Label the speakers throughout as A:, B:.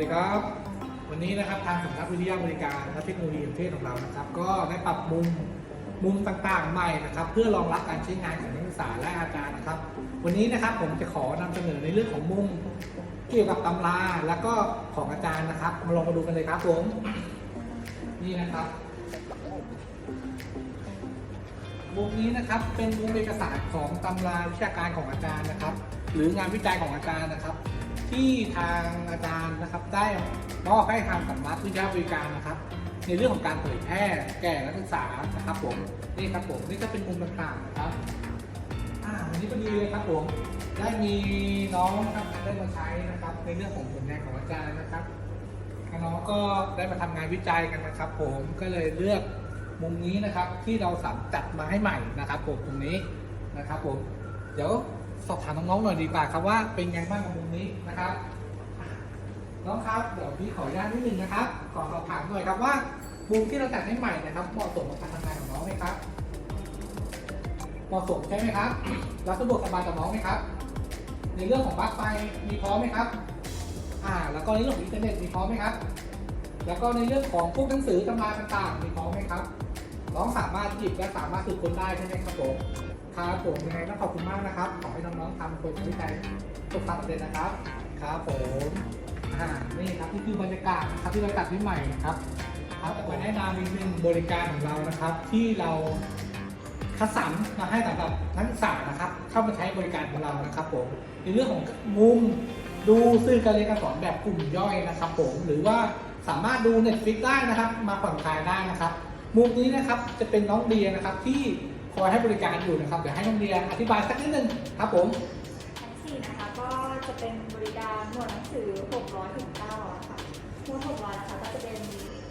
A: สำนักวิทยาบริการและเทคโนโลยีประเทศของเรานะครับ ก็ได้ปรับมุมมุมต่างๆใหม่นะครับ เพื่อรองรับการใช้งานของนักศึกษาและอาจารย์นะครับ วันนี้นะครับผมจะขอนำเสนอในเรื่องของมุมเกี่ยวกับตำราแล้วก็ของอาจารย์นะครับ มาลองมาดูกันเลยครับผมนี่นะครับมุมนี้นะครับเป็นมุมเอกสารของตำราวิชาการของอาจารย์นะครับ หรืองานวิจัยของอาจารย์นะครับ ที่ทางอาจารย์นะครับ ได้มอบให้ทางสำนักวิทยาบริการนะครับ ในเรื่องของการเผยแพร่แก่นักศึกษานะครับผมนี่ครับผมนี่ก็เป็นมุมต่างๆนะครับอ่าวันนี้พอดีเลยครับผมได้มีน้องนะครับได้มาใช้นะครับ ในเรื่องของผลงานของอาจารย์นะครับน้องก็ได้มาทำงานวิจัยกันนะครับ ผมก็เลยเลือกมุมนี้นะครับที่เราสั่งจัดมาให้ใหม่นะครับผมตรงนี้นะครับผมเดี๋ยว สอบถามน้องๆหน่อยดีกว่าครับว่าเป็นไงบ้างกับมุมนี้นะครับ น้องครับเดี๋ยวพี่ขออนุญาตนิดนึงนะครับขอสอบถามหน่อยครับว่ามุมที่เราจัดให้ใหม่นะครับเหมาะสมกับการทำงานของน้องไหมครับเหมาะสมใช่ไหมครับแล้วสะดวกสบายกับน้องไหมครับ ในเรื่องของปลั๊กไฟมีพร้อมไหมครับ อ่า แล้วก็ในเรื่องของอินเทอร์เน็ตมีพร้อมไหมครับ แล้วก็ในเรื่องของพวกหนังสือตำราต่างๆมีพร้อมไหมครับ น้องสามารถหยิบและสามารถสืบค้นได้ใช่ไหมครับผมครับผมยังไงก็ขอบคุณมากนะครับ ขอให้น้องๆทำผลวิจัยประสบความสำเร็จนะครับ ครับผมอ่านี่ครับนี่คือบรรยากาศนะครับที่เราจัดให้ใหม่นะครับครับขอแนะนำอีกหนึ่งบริการของเรานะครับ ที่เราคัดสรรมาให้สำหรับนักศึกษานะครับ เข้ามาใช้บริการของเรานะครับผมในเรื่องของมุมดูสื่อการเรียนการสอนแบบกลุ่มย่อยนะครับ ผมหรือว่าสามารถดู Netflix ได้นะครับ มาผ่อนคลายได้นะครับ มุมนี้นะครับจะเป็นน้องเดียนะครับที่คอยให้บริการอยู่นะครับเดี๋ยวให้น้องเดียอธิบายสักนิดนึงครับผม
B: ชั้นสี่นะคะก็จะเป็นบริการหมวดหนังสือ 600ถึง900ค่ะหมวด600นะคะก็จะเป็น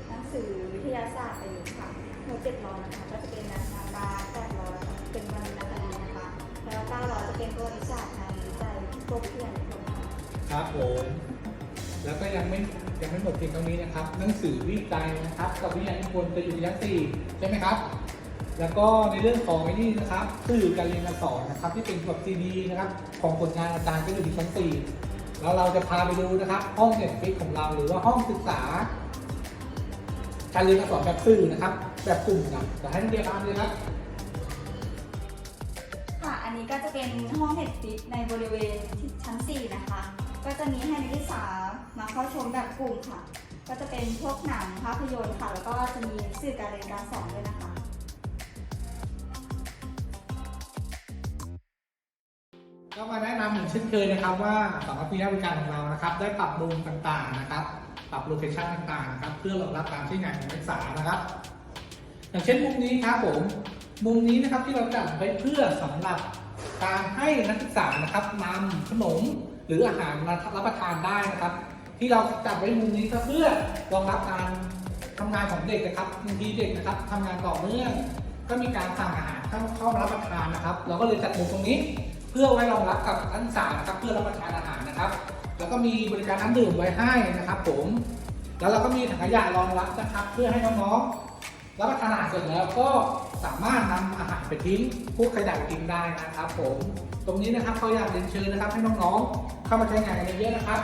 B: หนังสือวิทยาศาสตร์ประยุกต์ค่ะหมวด700นะคะก็จะเป็นนักนาบา800เป็นวรรณคดีนะคะ แล้ว900จะเป็นประวัติศาสตร์งานวิจัยพวกวิทยานิพนธ์ค่ะ
A: ครับผม แล้วก็ยังไม่ยังไม่หมดเพียงเท่านี้นะครับ หนังสือวิจัยนะครับกับวิทยานิพนธ์จะอยู่ในชั้นสี่ใช่ไหมครับ แล้วก็ในเรื่องของไอ้นี่นะครับสื่อการเรียนการสอนนะครับ ที่เป็นแบบซีดีนะครับ ของผลงานอาจารย์ก็อยู่ในชั้นสี่แล้วเราจะพาไปดูนะครับ ห้องเน็ตฟิกของเราหรือว่าห้องศึกษา การเรียนการสอนแบบสื่อนะครับ แบบกลุ่มนะแต่ให้นักเรียนตามเลยครับ
B: ค่ะอันนี้ก็จะเป็นห้องเน็ตฟิกในบริเวณที่ชั้น4นะคะ ก็จะมีให้นักศึกษามาเข้าชมแบบกลุ่มค่ะ ก็จะเป็นพวกหนังภาพยนตร์ค่ะ แล้วก็จะมีสื่อการเรียนการสอนด้วยนะคะ
A: ก็มาแนะนำเหมือนเช่นเคยนะครับว่าสำนักวิทยาบริการของเรานะครับ ได้ปรับมุมต่างๆนะครับ ปรับโลเคชั่นต่างๆนะครับ เพื่อรองรับการใช้งานของนักศึกษานะครับ อย่างเช่นมุมนี้ครับผม มุมนี้นะครับที่เราจัดไว้เพื่อสำหรับการให้นักศึกษานะครับนำขนม หรืออาหารมารับประทานได้นะครับ ที่เราจัดไว้มุมนี้ก็เพื่อรองรับการทำงานของเด็กนะครับบางทีเด็กนะครับทำงานต่อเนื่องก็มีการสั่งอาหารเข้าเข้ามารับประทานนะครับ เราก็เลยจัดมุมตรงนี้ เพื่อไว้รองรับกับนักศึกษานะครับเพื่อรับประทานอาหารนะครับ แล้วก็มีบริการน้ำดื่มไว้ให้นะครับผมแล้วเราก็มีถังขยะรองรับนะครับ เพื่อให้น้องๆรับประทานอาหารเสร็จแล้วก็ สามารถนำอาหารไปทิ้งพวกขยะไปทิ้งได้นะครับผมตรงนี้นะครับเขาอยากเรียนเชิญนะครับให้น้องๆ เข้ามาใช้งานกันเยอะๆนะครับ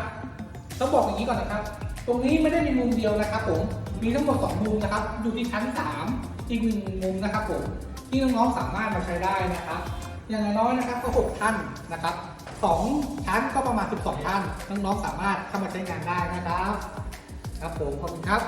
A: ต้องบอกอย่างนี้ก่อนนะครับ ตรงนี้ไม่ได้มีมุมเดียวนะครับผมมีทั้งหมดสองมุมนะครับ อยู่ที่ชั้นสามอีกหนึ่งมุมนะครับผมที่น้องๆสามารถมาใช้ได้นะครับ อย่างน้อยนะครับก็หกท่านนะครับสองชั้นก็ประมาณ 12ท่านน้องๆสามารถเข้ามาใช้งานได้นะครับ ครับผมขอบคุณครับ